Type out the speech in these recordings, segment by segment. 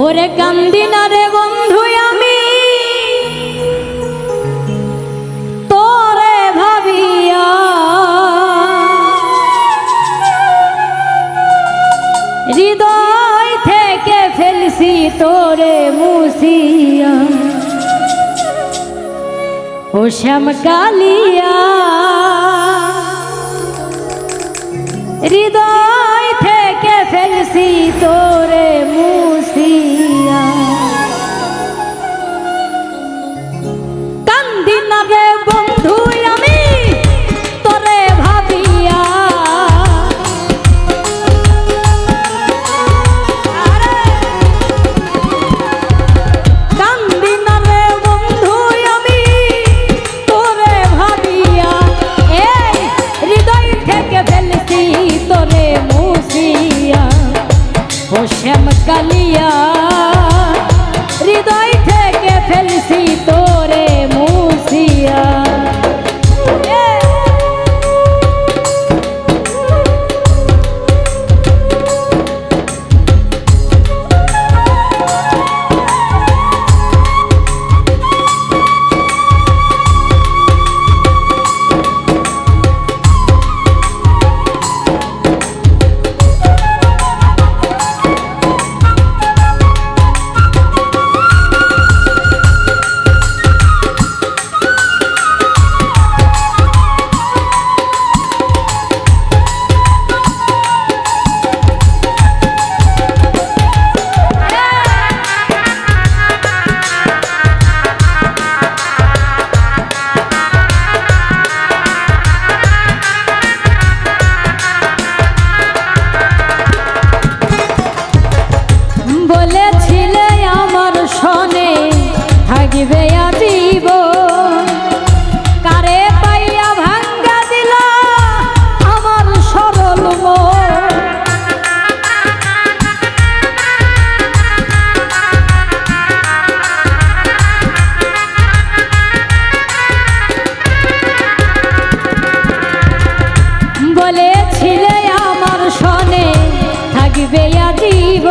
ওরে কান্দি না রে বন্ধু আমি। তোরে ভাবিয়া হৃদয় থেকে ফেলছি তোরে মুসিয়া ও শ্যাম কালিয়া, হৃদয় থেকে ফেলছি তোরে ও শ্যাম কালিয়া হৃদয় থেকে ফেলছি তোরে মুসিয়া। থাকবে আজীব কারে পাইয়া ভাঙ্গা আমার সরল বলেছিলে আমার সনে থাকবে আজীব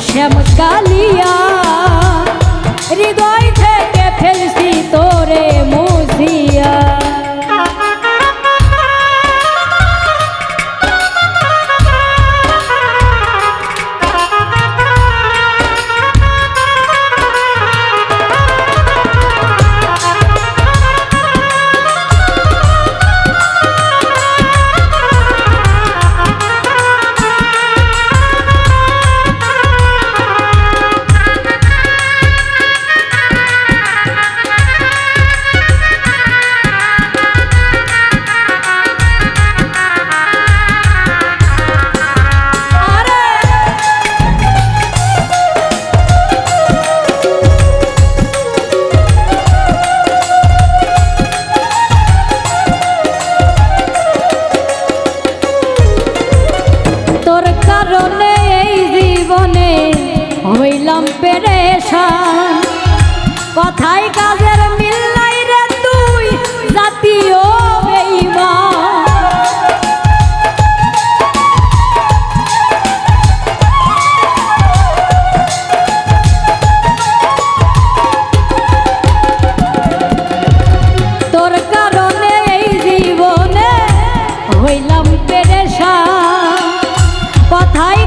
শ্যাম কালিয়া হৃদয় এই জীবনে হইলাম পেরেশান। কথাই কাজের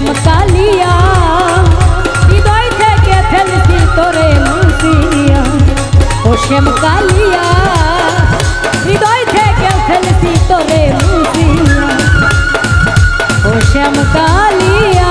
শ্যাম কালিয়া হৃদয় থেকে ফেলছি তোরে মুসিয়া ও শ্যাম কালিয়া, হৃদয় থেকে ফেলছি তোরে মুসিয়া ও শ্যাম কালিয়া